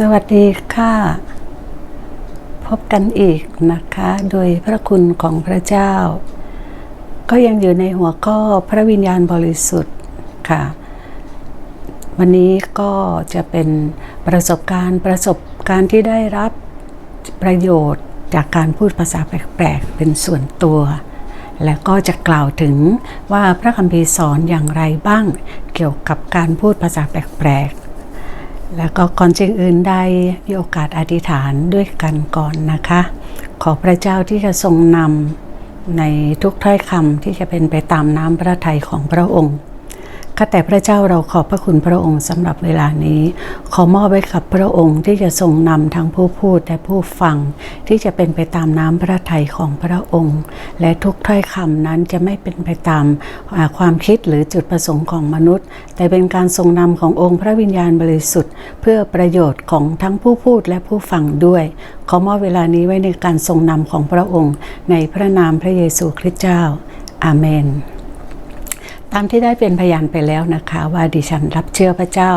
สวัสดีค่ะ พบกันอีกนะคะ โดยพระคุณของพระเจ้า ก็ยังอยู่ในหัวข้อพระวิญญาณบริสุทธิ์ค่ะ วันนี้ก็จะเป็นประสบการณ์ประสบการณ์ที่ได้รับประโยชน์จากการพูดภาษาแปลกๆ เป็นส่วนตัว และก็จะกล่าวถึงว่าพระคัมภีร์สอนอย่างไรบ้างเกี่ยวกับการพูดภาษาแปลกๆ แล้วก็ก่อนสิ่งอื่นใดมีโอกาสอธิษฐานด้วยกันก่อนนะคะ ขอพระเจ้าที่จะทรงนำในทุกถ้อยคำที่จะเป็นไปตามน้ำพระทัยของพระองค์ ข้าแต่พระเจ้าเราขอบพระคุณพระองค์สำหรับเวลานี้ ขอมอบไว้กับพระองค์ที่จะทรงนำทั้งผู้พูดและผู้ฟัง ที่จะเป็นไปตามน้ำพระทัยของพระองค์ และทุกถ้อยคำนั้นจะไม่เป็นไปตามความคิดหรือจุดประสงค์ของมนุษย์ แต่เป็นการทรงนำขององค์พระวิญญาณบริสุทธิ์ เพื่อประโยชน์ของทั้งผู้พูดและผู้ฟังด้วย ขอมอบเวลานี้ไว้ในการทรงนำของพระองค์ ในพระนามพระเยซูคริสต์เจ้า อาเมนามที่ได้เป็นพยานไปแล้วนะคะ ว่าดิฉันรับเชื่อพระเจ้า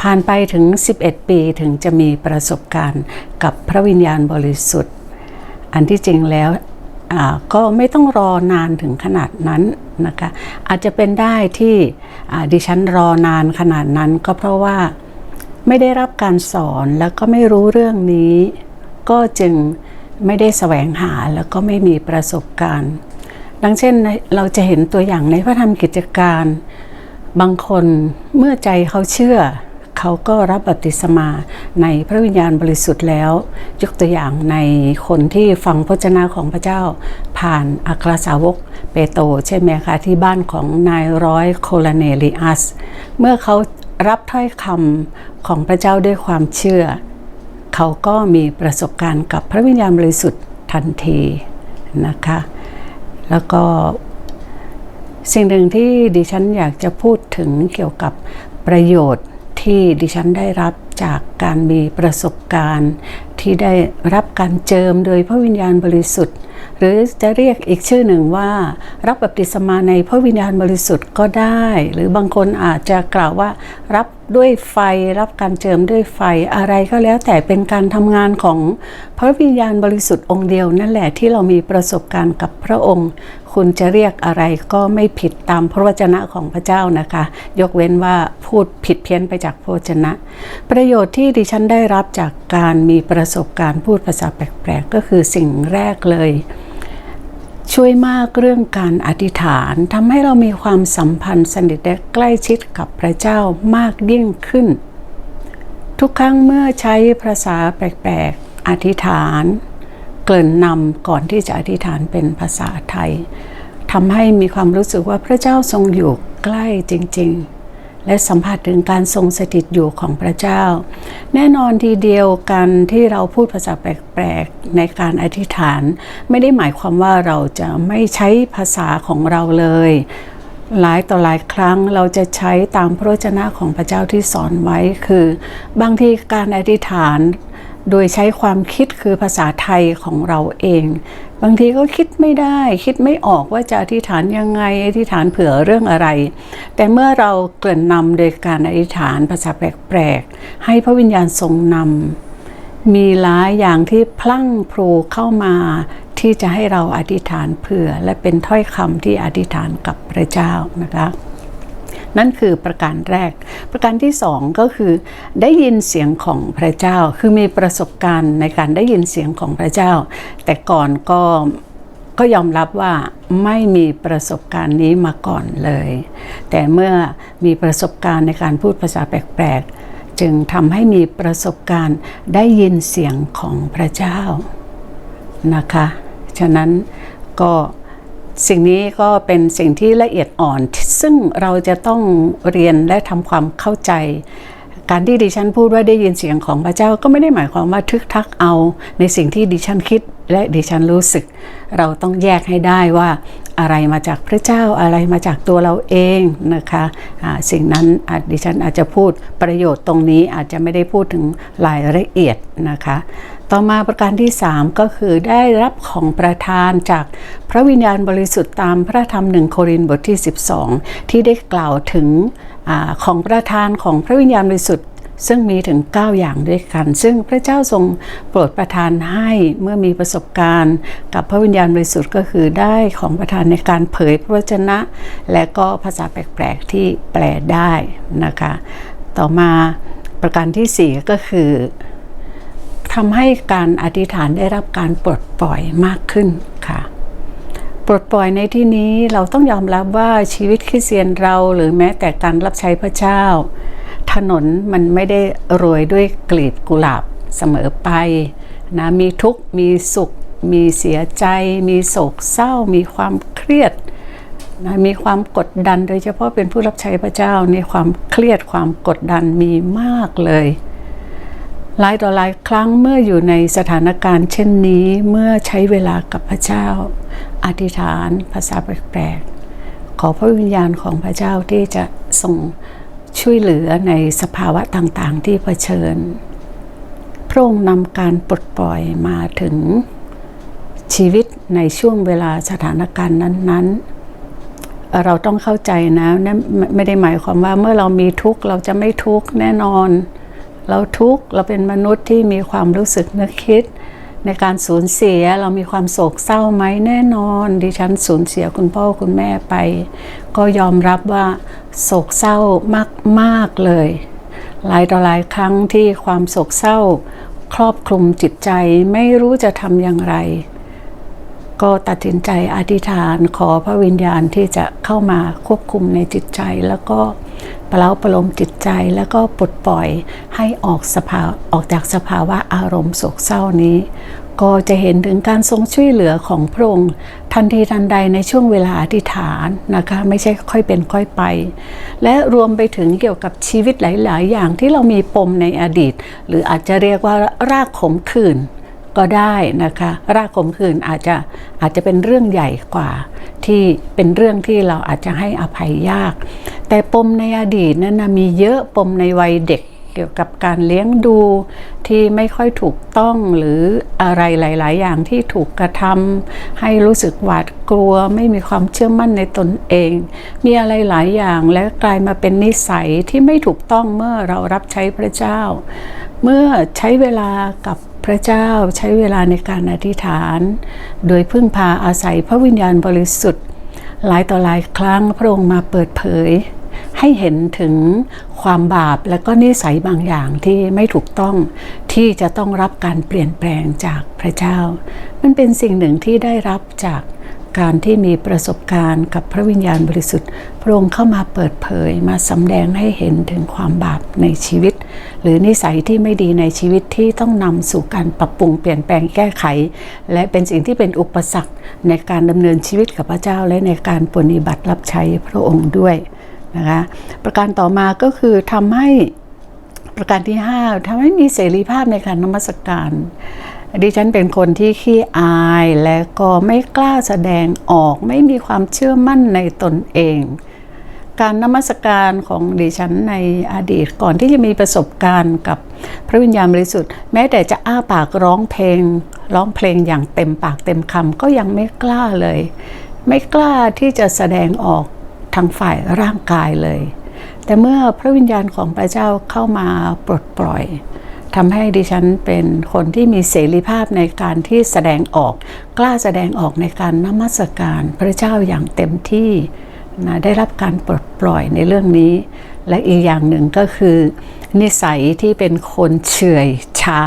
ผ่านไปถึง 11 ปีถึงจะมีประสบการณ์กับพระวิญญาณบริสุทธิ์ อันที่จริงแล้วก็ไม่ต้องรอนานถึงขนาดนั้นนะคะอาจจะเป็นได้ที่ดิฉันรอนานขนาดนั้นก็เพราะว่าไม่ได้รับการสอนแล้วก็ไม่รู้เรื่องนี้ ก็จึงไม่ได้แสวงหาแล้วก็ไม่มีประสบการณ์ ดังเช่นเราจะเห็นตัวอย่างในพระธรรมกิจการ บางคนเมื่อใจเขาเชื่อ เขาก็รับบัติศมาในพระวิญญาณบริสุทธิ์แล้ว ยกตัวอย่างในคนที่ฟังพระจ้าของพระเจ้า ผ่านอัครสาวกเปโตรใช่ไหมคะที่บ้านของนายร้อยโคลาเนลิอัส เมื่อเขารับถ้อยคำของพระเจ้าด้วยความเชื่อ เขาก็มีประสบการณ์กับพระวิญญาณบริสุทธิ์ทันทีนะคะ แล้วก็สิ่งหนึ่งที่ดิฉันอยากจะพูดถึงเกี่ยวกับประโยชน์ที่ดิฉันได้รับจากการมีประสบการณ์ ที่ได้รับการเจิมโดยพระวิญญาณบริสุทธิ์ หรือจะเรียกอีกชื่อหนึ่งว่า รับบัพติศมาในพระวิญญาณบริสุทธิ์ก็ได้ หรือบางคนอาจจะกล่าวว่ารับ ด้วยไฟรับการเจิมด้วยไฟอะไรก็แล้วแต่เป็นการทำงานของพระวิญญาณบริสุทธิ์องค์เดียวนั่นแหละที่เรามีประสบการณ์กับพระองค์ คุณจะเรียกอะไรก็ไม่ผิดตามพระวจนะของพระเจ้านะคะ ยกเว้นว่าพูดผิดเพี้ยนไปจากพระวจนะ ประโยชน์ที่ดิฉันได้รับจากการมีประสบการณ์พูดภาษาแปลกๆก็คือสิ่งแรกเลย ช่วยมากเรื่องการอธิษฐานทำให้เรามีความสัมพันธ์สนิทและใกล้ชิดกับพระเจ้ามากยิ่งขึ้น ทุกครั้งเมื่อใช้ภาษาแปลกๆ อธิษฐาน เกริ่นนำก่อนที่จะอธิษฐานเป็นภาษาไทยทำให้มีความรู้สึกว่าพระเจ้าทรงอยู่ใกล้จริง ๆ และสัมผัสถึงการทรงสถิตอยู่ของพระเจ้า แน่นอนทีเดียวกันที่เราพูดภาษาแปลกๆในการอธิษฐาน ไม่ได้หมายความว่าเราจะไม่ใช้ภาษาของเราเลยหลายต่อหลายครั้งเราจะใช้ตามพระวจนะของพระเจ้าที่สอนไว้คือ บางทีการอธิษฐาน โดยใช้ความคิดคือภาษาไทยของเราเอง บางทีก็คิดไม่ได้ คิดไม่ออกว่าจะอธิษฐานยังไงอธิษฐานเผื่อเรื่องอะไร แต่เมื่อเราเกริ่นนำโดยการอธิษฐานภาษาแปลกๆ ให้พระวิญญาณทรงนำมีหลายอย่างที่พลั่งพลูเข้ามาที่จะให้เราอธิษฐานเผื่อ และเป็นถ้อยคำที่อธิษฐานกับพระเจ้านะคะ นั่นคือประการแรก ประการที่สองก็คือได้ยินเสียงของพระเจ้า คือมีประสบการณ์ในการได้ยินเสียงของพระเจ้า แต่ก่อนก็ก็ยอมรับว่าไม่มีประสบการณ์นี้มาก่อนเลย แต่เมื่อมีประสบการณ์ในการพูดภาษาแปลกๆ จึงทำให้มีประสบการณ์ได้ยินเสียงของพระเจ้านะคะ ฉะนั้นก็ สิ่งนี้ก็เป็นสิ่งที่ละเอียดอ่อน ซึ่งเราจะต้องเรียนและทำความเข้าใจ การที่ดิฉันพูดว่าได้ยินเสียงของพระเจ้าก็ไม่ได้หมายความว่าทึกทักเอาในสิ่งที่ดิฉันคิดและดิฉันรู้สึก เราต้องแยกให้ได้ว่าอะไรมาจากพระเจ้าอะไรมาจากตัวเราเองนะคะะสิ่งนั้นดิฉันอาจจะพูดประโยชน์ตรงนี้อาจจะไม่ได้พูดถึงรายละเอียดนะคะ ต่อมาประการที่ 3 ก็คือได้รับของประทานจากพระวิญญาณบริสุทธิ์ตามพระธรรมหนึ่งโครินบทที่ 12 ที่ได้กล่าวถึงอของประทานของพระวิญญาณบริสุทธิ์ซึ่งมีถึง 9 อย่างด้วยกัน ซึ่งพระเจ้าทรงโปรดประทานให้เมื่อมีประสบการณ์ กับพระวิญญาณบริสุทธิ์ก็คือได้ของประทานในการเผยพระวจนะ และก็ภาษาแปลกๆที่แปลได้นะคะ ต่อมาประการที่ 4 ก็คือ ทำให้การอธิษฐานได้รับการปลดปล่อยมากขึ้นค่ะ ปลดปล่อยในที่นี้เราต้องยอมรับว่าชีวิตคริสเตียนเราหรือแม้แต่การรับใช้พระเจ้า ถนนมันไม่ได้โรยด้วยกลีบกุหลาบเสมอไปนะมีทุกข์มีสุข มีเสียใจ มีโศกเศร้า มีความเครียดนะมีความกดดันโดยเฉพาะเป็นผู้รับใช้พระเจ้าในความเครียดความกดดันมีมากเลย หลายต่อหลายครั้งเมื่ออยู่ในสถานการณ์เช่นนี้เมื่อใช้เวลากับพระเจ้า อธิษฐานภาษาแปลกๆ ขอพระวิญญาณของพระเจ้าที่จะส่งช่วยเหลือในสภาวะต่างๆ ที่เผชิญ พระองค์นำการปลดปล่อยมาถึงชีวิตในช่วงเวลาสถานการณ์นั้น ๆ เราต้องเข้าใจนะ ไม่ได้หมายความว่าเมื่อเรามีทุกข์เราจะไม่ทุกข์แน่นอน เราทุกข์เราเป็นมนุษย์ที่มีความรู้สึกนึกคิด ในการสูญเสียเรามีความโศกเศร้าไหมแน่นอน ดิฉันสูญเสียคุณพ่อคุณแม่ไป ก็ยอมรับว่าโศกเศร้ามากๆเลย หลายต่อหลายครั้งที่ความโศกเศร้า ครอบคลุมจิตใจไม่รู้จะทำอย่างไร ก็ตัดสินใจอธิษฐานขอพระวิญญาณที่จะเข้ามาควบคุมในจิตใจแล้วก็ ปลาประโลมจิตใจแล้วก็ปลดปล่อยให้ออกสภาออกจากสภาวะอารมณ์โศกเศร้านี้ ก็จะเห็นถึงการทรงช่วยเหลือของพระองค์ทันทีทันใดในช่วงเวลาอธิษฐานนะคะไม่ใช่ค่อยเป็นค่อยไป และรวมไปถึงเกี่ยวกับชีวิตหลาย ๆ อย่างที่เรามีปมในอดีต หรืออาจจะเรียกว่ารากขมขื่น ก็ได้นะคะรากขมขื่นอาจจะอาจจะเป็นเรื่องใหญ่กว่า ที่เป็นเรื่องที่เราอาจจะให้อภัยยาก แต่ปมในอดีตนั้นนะมีเยอะปมในวัยเด็กเกี่ยวกับการเลี้ยงดูที่ไม่ค่อยถูกต้องหรืออะไรหลาย ๆ อย่างที่ถูกกระทำให้รู้สึกหวาดกลัว ไม่มีความเชื่อมั่นในตนเอง มีอะไรหลายอย่างและกลายมาเป็นนิสัยที่ไม่ถูกต้องเมื่อเรารับใช้พระเจ้า เมื่อใช้เวลากับ พระเจ้าใช้เวลาในการอธิษฐาน โดยพึ่งพาอาศัยพระวิญญาณบริสุทธิ์ หลายต่อหลายครั้งพระองค์มาเปิดเผย ให้เห็นถึงความบาปและก็นิสัยบางอย่างที่ไม่ถูกต้องที่จะต้องรับการเปลี่ยนแปลงจากพระเจ้า มันเป็นสิ่งหนึ่งที่ได้รับจาก การที่มีประสบการณ์กับพระวิญญาณบริสุทธิ์ พระองค์เข้ามาเปิดเผยมาสำแดงให้เห็นถึงความบาปในชีวิต หรือนิสัยที่ไม่ดีในชีวิตที่ต้องนำสู่การปรับปรุงเปลี่ยนแปลงแก้ไข และเป็นสิ่งที่เป็นอุปสรรคในการดำเนินชีวิตกับพระเจ้าและในการปฏิบัติรับใช้พระองค์ด้วยนะคะประการต่อมาก็คือทำให้ประการที่ 5ทำให้มีเสรีภาพในการนมัสการ ดิฉันเป็นคนที่ขี้อายและก็ไม่กล้าแสดงออกไม่มีความเชื่อมั่นในตนเอง การนมัสการของดิฉันในอดีตก่อนที่จะมีประสบการณ์กับพระวิญญาณบริสุทธิ์แม้แต่จะอ้าปากร้องเพลง ร้องเพลงอย่างเต็มปากเต็มคำก็ยังไม่กล้าเลย ไม่กล้าที่จะแสดงออกทางฝ่ายร่างกายเลย แต่เมื่อพระวิญญาณของพระเจ้าเข้ามาปลดปล่อย ทำให้ดิฉันเป็นคนที่มีเสรีภาพในการที่แสดงออก กล้าแสดงออกในการนมัสการพระเจ้าอย่างเต็มที่นะได้รับการปลดปล่อยในเรื่องนี้ และอีกอย่างหนึ่งก็คือ นิสัยที่เป็นคนเฉื่อยช้า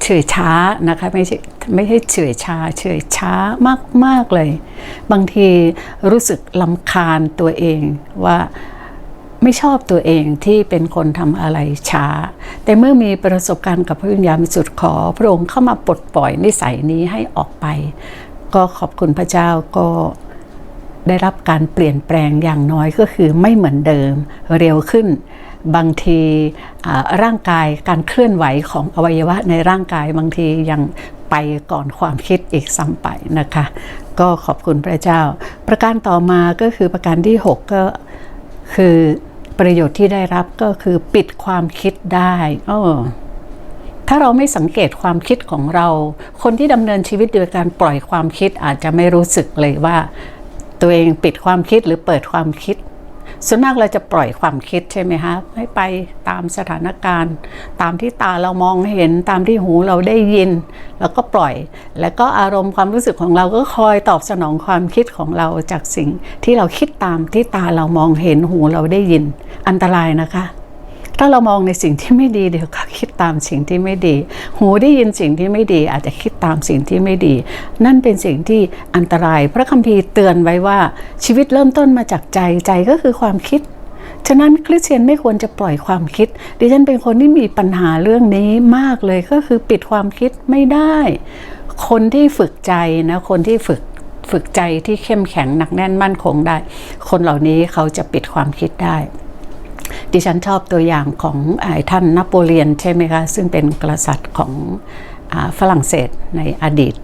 เฉื่อยช้านะคะไม่ใช่ไม่ใช่เฉื่อยช้าเฉื่อยช้ามากมากเลย บางทีรู้สึกลำคาญตัวเองว่า ไม่ชอบตัวเองที่เป็นคนทำอะไรช้า แต่เมื่อมีประสบการณ์กับพระวิญญาณบริสุทธิ์ขอ พระองค์เข้ามาปลดปล่อยนิสัยนี้ให้ออกไป ก็ขอบคุณพระเจ้าก็ได้รับการเปลี่ยนแปลงอย่างน้อยก็คือไม่เหมือนเดิมเร็วขึ้น บางทีร่างกายการเคลื่อนไหวของอวัยวะในร่างกายบางทียังไปก่อนความคิดอีกซ้ำไปนะคะ ก็ขอบคุณพระเจ้า ประการต่อมาก็คือประการที่ 6 ก็คือ ประโยชน์ที่ได้รับก็คือปิดความคิดได้ออถ้าเราไม่สังเกตความคิดของเรา คนที่ดำเนินชีวิตโดยการปล่อยความคิดอาจจะไม่รู้สึกเลยว่า ตัวเองปิดความคิดหรือเปิดความคิดส่วนมากเราจะปล่อยความคิดใช่ไหมคะให้ไปตามสถานการณ์ ตามที่ตาเรามองเห็นตามที่หูเราได้ยิน แล้วก็ปล่อย แล้วก็อารมณ์ความรู้สึกของเราก็คอยตอบสนองความคิดของเราจากสิ่งที่เราคิดตามที่ตาเรามองเห็นหูเราได้ยิน อันตรายนะคะ ถ้าเรามองในสิ่งที่ไม่ดีเดี๋ยวก็คิดตามสิ่งที่ไม่ดี หูได้ยินสิ่งที่ไม่ดี อาจจะคิดตามสิ่งที่ไม่ดี นั่นเป็นสิ่งที่อันตราย พระคัมภีร์เตือนไว้ว่าชีวิตเริ่มต้นมาจากใจใจก็คือความคิดฉะนั้นคริสเตียนไม่ควรจะปล่อยความคิด ดิฉันเป็นคนที่มีปัญหาเรื่องนี้มากเลยก็คือปิดความคิดไม่ได้ คนที่ฝึกใจนะคนที่ฝึกฝึกใจที่เข้มแข็งหนักแน่นมั่นคงได้ คนเหล่านี้เขาจะปิดความคิดได้ ดิฉันชอบตัวอย่างของอท่านนโปเลียนใช่ไหมคะ ซึ่งเป็นกษัตริย์ของอฝรั่งเศสในอดีต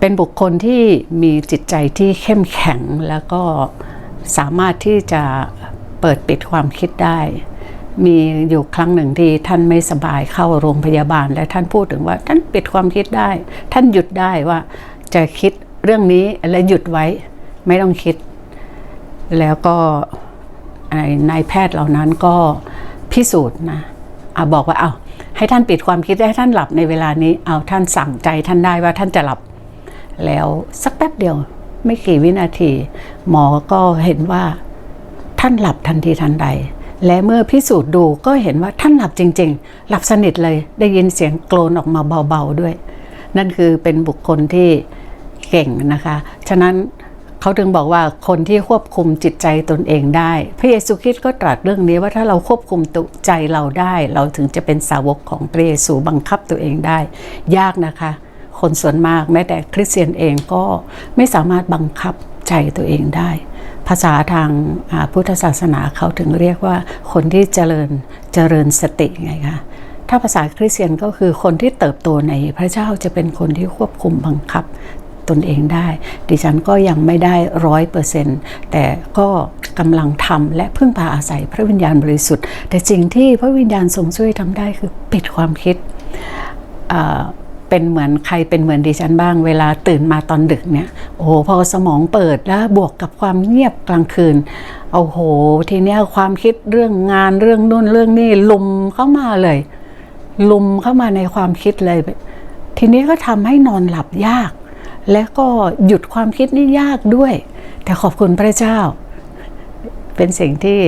เป็นบุคคลที่มีจิตใจที่เข้มแข็งแล้วก็สามารถที่จะเปิดปิดความคิดได้ มีอยู่ครั้งหนึ่งที่ท่านไม่สบายเข้าโรงพยาบาล และท่านพูดถึงว่าท่านปิดความคิดได้ ท่านหยุดได้ว่าจะคิดเรื่องนี้และหยุดไว้ไม่ต้องคิด แล้วก็ นายแพทย์เหล่านั้นก็พิสูจน์นะอะบอกว่าเอาให้ท่านปิดความคิดให้ท่านหลับในเวลานี้เอาท่านสั่งใจท่านได้ว่าท่านจะหลับ แล้วสักแป๊บเดียว ไม่กี่วินาที หมอก็เห็นว่าท่านหลับทันทีทันใด และเมื่อพิสูจน์ดูก็เห็นว่าท่านหลับจริง ๆ หลับสนิทเลยได้ยินเสียงโกรนออกมาเบาๆด้วย นั่นคือเป็นบุคคลที่เก่งนะคะ ฉะนั้น เขาถึงบอกว่าคนที่ควบคุมจิตใจตนเองได้ พระเยซูคริสต์ก็ตรัสเรื่องนี้ว่าถ้าเราควบคุมตใจเราได้ เราถึงจะเป็นสาวกของพระเยซูบังคับตัวเองได้ ยากนะคะ คนส่วนมากแม้แต่คริสเตียนเองก็ไม่สามารถบังคับใจตัวเองได้ ภาษาทางพุทธศาสนาเขาถึงเรียกว่าคนที่เจริญเจริญสติไงคะถ้าภาษาคริสเตียนก็คือคนที่เติบโตในพระเจ้าจะเป็นคนที่ควบคุมบังคับ ตนเองได้ ดิฉันก็ยังไม่ได้ร้อยเปอร์เซ็นต์แต่ก็กำลังทำและพึ่งพาอาศัยพระวิญญาณบริสุทธิ์ แต่สิ่งที่พระวิญญาณทรงช่วยทำได้คือปิดความคิดเป็นเหมือนใครเป็นเหมือนดิฉันบ้างเวลาตื่นมาตอนดึกเนี่ยโอ้โหพอสมองเปิดแล้วบวกกับความเงียบกลางคืนโอ้โห ทีเนี้ยความคิดเรื่องงานเรื่องนู่นเรื่องนี่ลุมเข้ามาเลย ลุมเข้ามาในความคิดเลย ทีนี้ก็ทำให้นอนหลับยาก และก็หยุดความคิดนี่ยากด้วย แต่ขอบคุณพระเจ้า เป็นสิ่งที่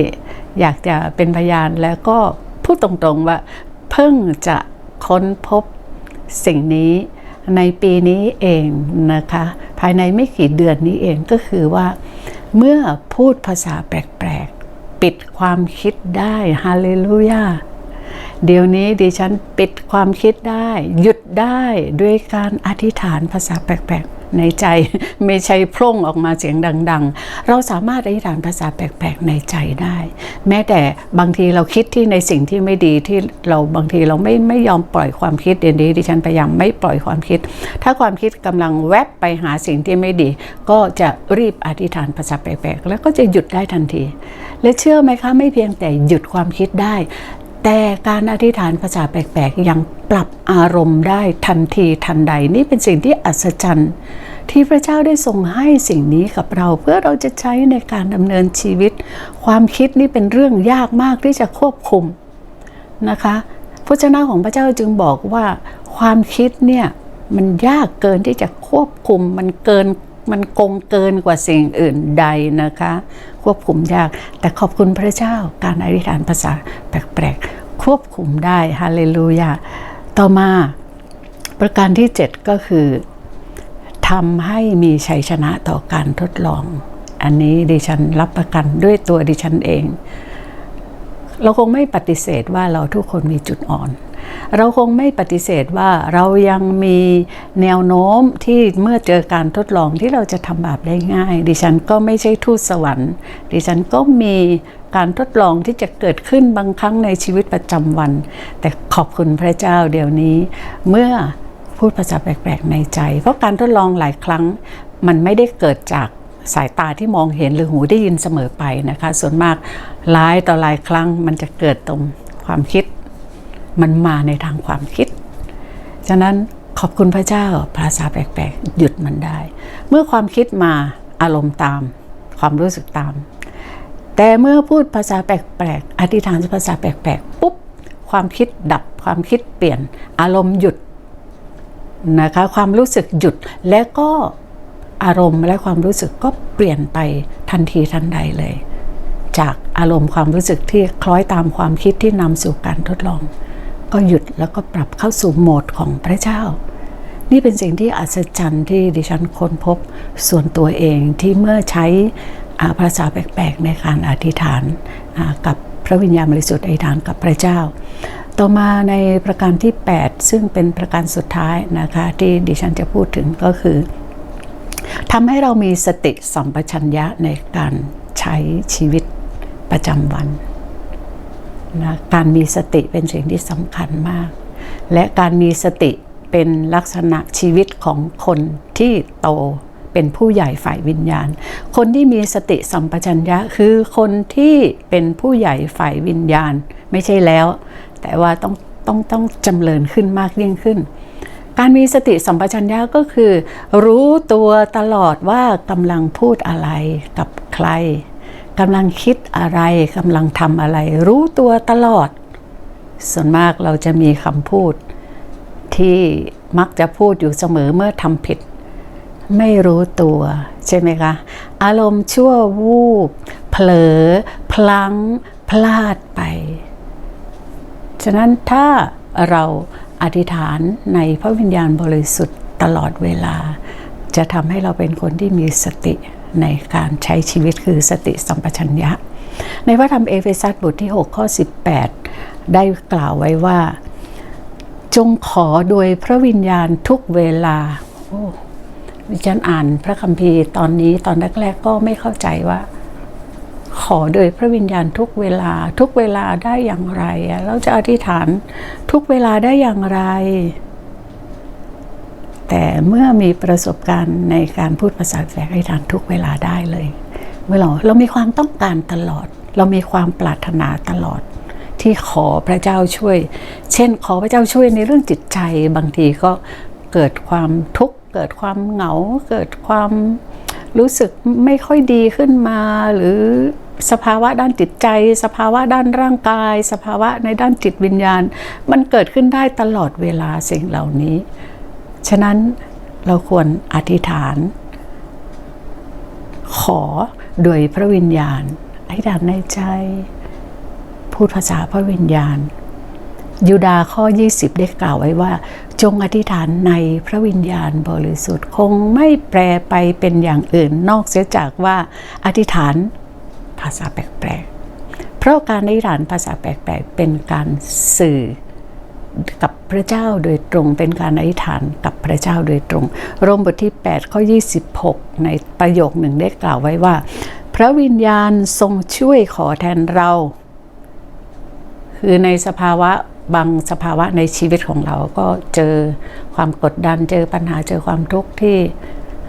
อยากจะเป็นพยานแล้วก็พูดตรงๆว่า เพิ่งจะค้นพบสิ่งนี้ในปีนี้เองนะคะ ภายในไม่กี่เดือนนี้เองก็คือว่า เมื่อพูดภาษาแปลกๆ ปิดความคิดได้ฮาเลลูยา เดี๋ยวนี้ดิฉันปิดความคิดได้ หยุดได้ด้วยการอธิษฐานภาษาแปลกๆ ในใจไม่ใช่พร่งออกมาเสียงดัง ๆ เราสามารถอธิษฐานภาษาแปลกๆ ในใจได้ แม้แต่บางทีเราคิดที่ในสิ่งที่ไม่ดีที่เราบางทีเราไม่ไม่ยอมปล่อยความคิดเดี๋ยวนี้ดิฉันพยายามไม่ปล่อยความคิด ถ้าความคิดกำลังแวบไปหาสิ่งที่ไม่ดี ก็จะรีบอธิษฐานภาษาแปลกๆ แล้วก็จะหยุดได้ทันที และเชื่อไหมคะไม่เพียงแต่หยุดความคิดได้ แต่การอธิษฐานภาษาแปลกๆ ยังปรับอารมณ์ได้ทันทีทันใดนี่เป็นสิ่งที่อัศจรรย์ ที่พระเจ้าได้ทรงให้สิ่งนี้กับเรา เพื่อเราจะใช้ในการดำเนินชีวิต ความคิดนี่เป็นเรื่องยากมากที่จะควบคุมนะคะพระเจ้าของพระเจ้าจึงบอกว่าความคิดเนี่ยมันยากเกินที่จะควบคุม มันเกิน มันกงเกินกว่าสิ่งอื่นใดนะคะ ควบคุมยาก แต่ขอบคุณพระเจ้าการอธิษฐานภาษาแปลกๆ ควบคุมได้ฮาเลลูยาต่อมาประการที่ 7 ก็คือทำให้มีชัยชนะต่อการทดลอง อันนี้ดิฉันรับประกันด้วยตัวดิฉันเอง เราคงไม่ปฏิเสธว่าเราทุกคนมีจุดอ่อน เราคงไม่ปฏิเสธว่าเรายังมีแนวโน้มที่เมื่อเจอการทดลองที่เราจะทำบาปได้ง่าย ดิฉันก็ไม่ใช่ทูตสวรรค์ ดิฉันก็มีการทดลองที่จะเกิดขึ้นบางครั้งในชีวิตประจำวัน แต่ขอบคุณพระเจ้าเดี๋ยวนี้ เมื่อพูดภาษาแปลกๆในใจ เพราะการทดลองหลายครั้งมันไม่ได้เกิดจากสายตาที่มองเห็นหรือหูได้ยินเสมอไปนะคะ ส่วนมากหลายต่อหลายครั้งมันจะเกิดตรงความคิด มันมาในทางความคิด ฉะนั้นขอบคุณพระเจ้าภาษาแปลกๆ หยุดมันได้ เมื่อความคิดมาอารมณ์ตาม ความรู้สึกตาม แต่เมื่อพูดภาษาแปลกๆอธิษฐานภาษาแปลกๆปุ๊บความคิดดับความคิดเปลี่ยนอารมณ์หยุดนะคะความรู้สึกหยุดและก็อารมณ์และความรู้สึกก็เปลี่ยนไปทันทีทันใดเลย จากอารมณ์ความรู้สึกที่คล้อยตามความคิดที่นำสู่การทดลอง ก็หยุดแล้วก็ปรับเข้าสู่โหมดของพระเจ้า นี่เป็นสิ่งที่อัศจรรย์ที่ดิฉันค้นพบส่วนตัวเองที่เมื่อใช้อาภาษาแปลกๆ ในการอธิษฐานกับพระวิญญาณบริสุทธิ์อธิษฐานกับพระเจ้า ต่อมาในประการที่ 8 ซึ่งเป็นประการสุดท้ายนะคะที่ดิฉันจะพูดถึงก็คือทำให้เรามีสติสัมปชัญญะในการใช้ชีวิตประจำวัน นะการมีสติเป็นสิ่งที่สำคัญมาก และการมีสติเป็นลักษณะชีวิตของคนที่โตเป็นผู้ใหญ่ฝ่ายวิญญาณ คนที่มีสติสัมปชัญญะคือคนที่เป็นผู้ใหญ่ฝ่ายวิญญาณ ไม่ใช่แล้ว แต่ว่าต้องต้องต้องจำเริญขึ้นมากยิ่งขึ้น การมีสติสัมปชัญญะก็คือ รู้ตัวตลอดว่ากำลังพูดอะไรกับใคร กำลังคิดอะไรกำลังทำอะไร รู้ตัวตลอด ส่วนมากเราจะมีคำพูดที่มักจะพูดอยู่เสมอเมื่อทำผิด ไม่รู้ตัว ใช่ไหมคะ อารมณ์ชั่ววูบเผลอ พลัง้ง พลาดไป ฉะนั้นถ้าเราอธิษฐานในพระวิญญาณบริสุทธิ์ตลอดเวลา จะทำให้เราเป็นคนที่มีสติ ในการใช้ชีวิตคือสติสัมปชัญญะ ในพระธรรมเอเฟซัสบทที่ 6 ข้อ 18 ได้กล่าวไว้ว่า จงขอโดยพระวิญญาณทุกเวลาโอ้ดิฉันอ่านพระคัมภีร์ตอนนี้ตอนแรกๆก็ไม่เข้าใจว่า ขอโดยพระวิญญาณทุกเวลาทุกเวลาได้อย่างไรเราจะอธิษฐานทุกเวลาได้อย่างไร แต่เมื่อมีประสบการณ์ในการพูดภาษาแฝงอธิษฐานทุกเวลาได้เลยเมื่อเราเรามีความต้องการตลอด เรามีความปรารถนาตลอด ที่ขอพระเจ้าช่วย เช่น ขอพระเจ้าช่วยในเรื่องจิตใจบางทีก็เกิดความทุกข์ เกิดความเหงา เกิดความรู้สึกไม่ค่อยดีขึ้นมา หรือสภาวะด้านจิตใจ สภาวะด้านร่างกาย สภาวะในด้านจิตวิญญาณ มันเกิดขึ้นได้ตลอดเวลาสิ่งเหล่านี้ ฉะนั้นเราควรอธิษฐาน ขอโดยพระวิญญาณอธิษฐานในใจ พูดภาษาพระวิญญาณ ยูดาข้อ 20 ได้กล่าวไว้ว่า จงอธิษฐานในพระวิญญาณบริสุทธิ์คงไม่แปรไปเป็นอย่างอื่นนอกเสียจากว่าอธิษฐานภาษาแปลกๆ เพราะการอธิษฐานภาษาแปลกๆ เป็นการสื่อ กับพระเจ้าโดยตรงเป็นการอธิษฐานกับพระเจ้าโดยตรง โรมบทที่ 8 ข้อ 26 ในประโยคหนึ่งได้กล่าวไว้ว่า พระวิญญาณทรงช่วยขอแทนเรา คือในสภาวะบางสภาวะในชีวิตของเราก็เจอความกดดันเจอปัญหาเจอความทุกข์ที่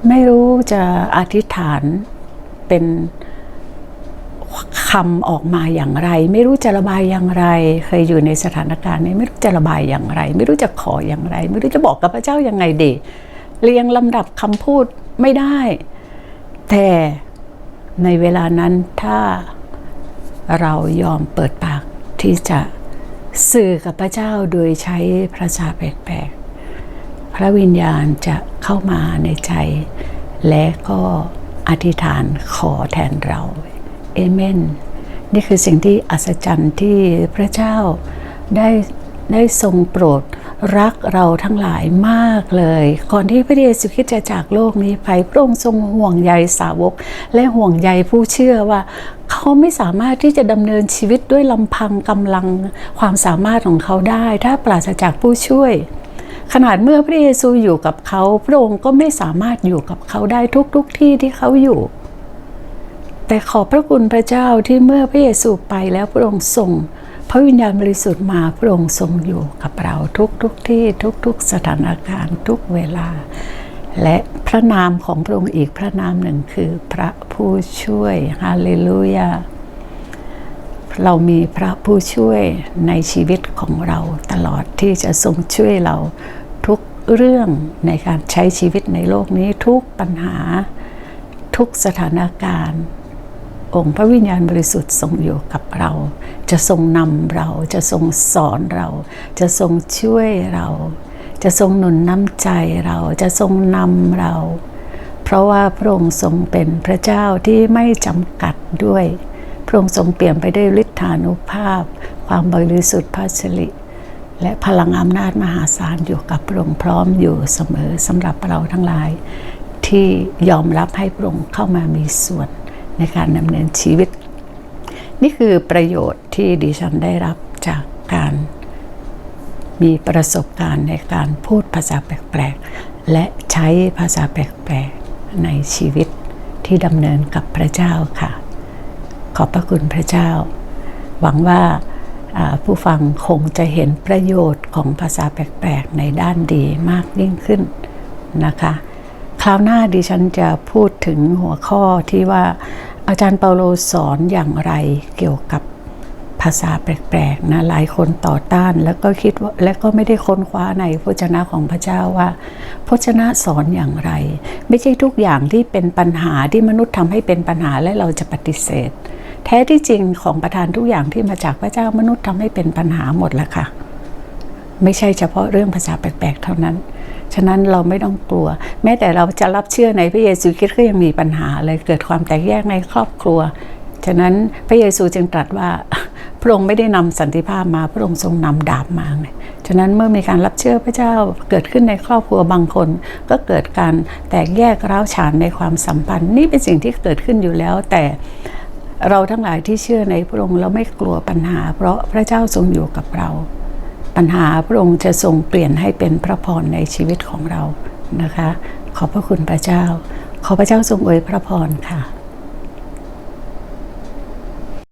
ไม่รู้จะอธิษฐานเป็น คำออกมาอย่างไร ไม่รู้จะระบายอย่างไร เคยอยู่ในสถานการณ์นี้ไม่รู้จะระบายอย่างไร ไม่รู้จะขออย่างไร ไม่รู้จะบอกกับพระเจ้ายังไงดีเรียงลำดับคำพูดไม่ได้ แต่ในเวลานั้นถ้าเรายอมเปิดปากที่จะสื่อกับพระเจ้าโดยใช้ภาษาแปลกๆ พระวิญญาณจะเข้ามาในใจ และก็อธิษฐานขอแทนเรา เอเมน นี่คือสิ่งที่อัศจรรย์ที่พระเจ้าได้ได้ทรงโปรดรักเราทั้งหลายมากเลย ก่อนที่พระเยซูคริสต์จะจากโลกนี้ไปพระองค์ทรงห่วงใยสาวก และห่วงใยผู้เชื่อว่า เขาไม่สามารถที่จะดำเนินชีวิตด้วยลำพังกำลังความสามารถของเขาได้ ถ้าปราศจากผู้ช่วย ขนาดเมื่อพระเยซูอยู่กับเขา พระองค์ก็ไม่สามารถอยู่กับเขาได้ทุกๆทที่ที่เขาอยู่ แต่ขอบพระคุณพระเจ้าที่เมื่อพระเยซูไปแล้วพระองค์ทรงพระวิญญาณบริสุทธิ์มาพระองค์ทรงอยู่กับเราทุกทุกที่ทุกทุกสถานการณ์ทุกเวลา และพระนามของพระองค์อีกพระนามหนึ่งคือพระผู้ช่วยฮาเลลูยาเรามีพระผู้ช่วยในชีวิตของเราตลอดที่จะทรงช่วยเราทุกเรื่องในการใช้ชีวิตในโลกนี้ทุกปัญหาทุกสถานการณ์ องค์พระวิญญาณบริสุทธิ์ทรงอยู่กับเรา จะทรงนำเรา จะทรงสอนเรา จะทรงช่วยเรา จะทรงหนุนน้ำใจเรา จะทรงนำเรา เพราะว่าพระองค์ทรงเป็นพระเจ้าที่ไม่จำกัดด้วย พระองค์ทรงเปลี่ยนไปด้วยฤทธานุภาพ ความบริสุทธิ์พัชริและพลังอำนาจมหาศาลอยู่กับพระองค์พร้อมอยู่เสมอสำหรับเราทั้งหลาย ที่ยอมรับให้พระองค์เข้ามามีส่วน ในการดำเนินชีวิต นี่คือประโยชน์ที่ดิฉันได้รับจากการมีประสบการณ์ในการพูดภาษาแปลกๆ และใช้ภาษาแปลกๆ ในชีวิตที่ดำเนินกับพระเจ้าค่ะ ขอบพระคุณพระเจ้า หวังว่าผู้ฟังคงจะเห็นประโยชน์ของภาษาแปลกๆ ในด้านดีมากยิ่งขึ้นนะคะ คราวหน้าดิฉันจะพูดถึงหัวข้อที่ว่า อาจารย์เปาโลสอนอย่างไรเกี่ยวกับภาษาแปลกๆนะหลายคนต่อต้านแล้วก็คิดว่าและก็ไม่ได้ค้นคว้าในพระเจนะของพระเจ้าว่าพระเจนะสอนอย่างไร ไม่ใช่ทุกอย่างที่เป็นปัญหาที่มนุษย์ทำให้เป็นปัญหาและเราจะปฏิเสธ แท้ที่จริงของประทานทุกอย่างที่มาจากพระเจ้ามนุษย์ทำให้เป็นปัญหาหมดแล้วค่ะ ไม่ใช่เฉพาะเรื่องภาษาแปลกๆเท่านั้น ฉะนั้นเราไม่ต้องกลัว แม้แต่เราจะรับเชื่อในพระเยซูคริสต์ก็ยังมีปัญหาเลยเกิดความแตกแยกในครอบครัว ฉะนั้นพระเยซูจึงตรัสว่าพระองค์ไม่ได้นำสันติภาพมาพระองค์ทรงนำดาบมาไงฉะนั้นเมื่อมีการรับเชื่อพระเจ้าเกิดขึ้นในครอบครัวบางคน ก็เกิดการแตกแยกร้าวฉานในความสัมพันธ์ นี่เป็นสิ่งที่เกิดขึ้นอยู่แล้วแต่เราทั้งหลายที่เชื่อในพระองค์เราไม่กลัวปัญหา เพราะพระเจ้าทรงอยู่กับเรา ปัญหาพระองค์จะทรงเปลี่ยนให้เป็นพระพรในชีวิตของเรานะคะ ขอบพระคุณพระเจ้า ขอพระเจ้าทรงอวยพระพรค่ะ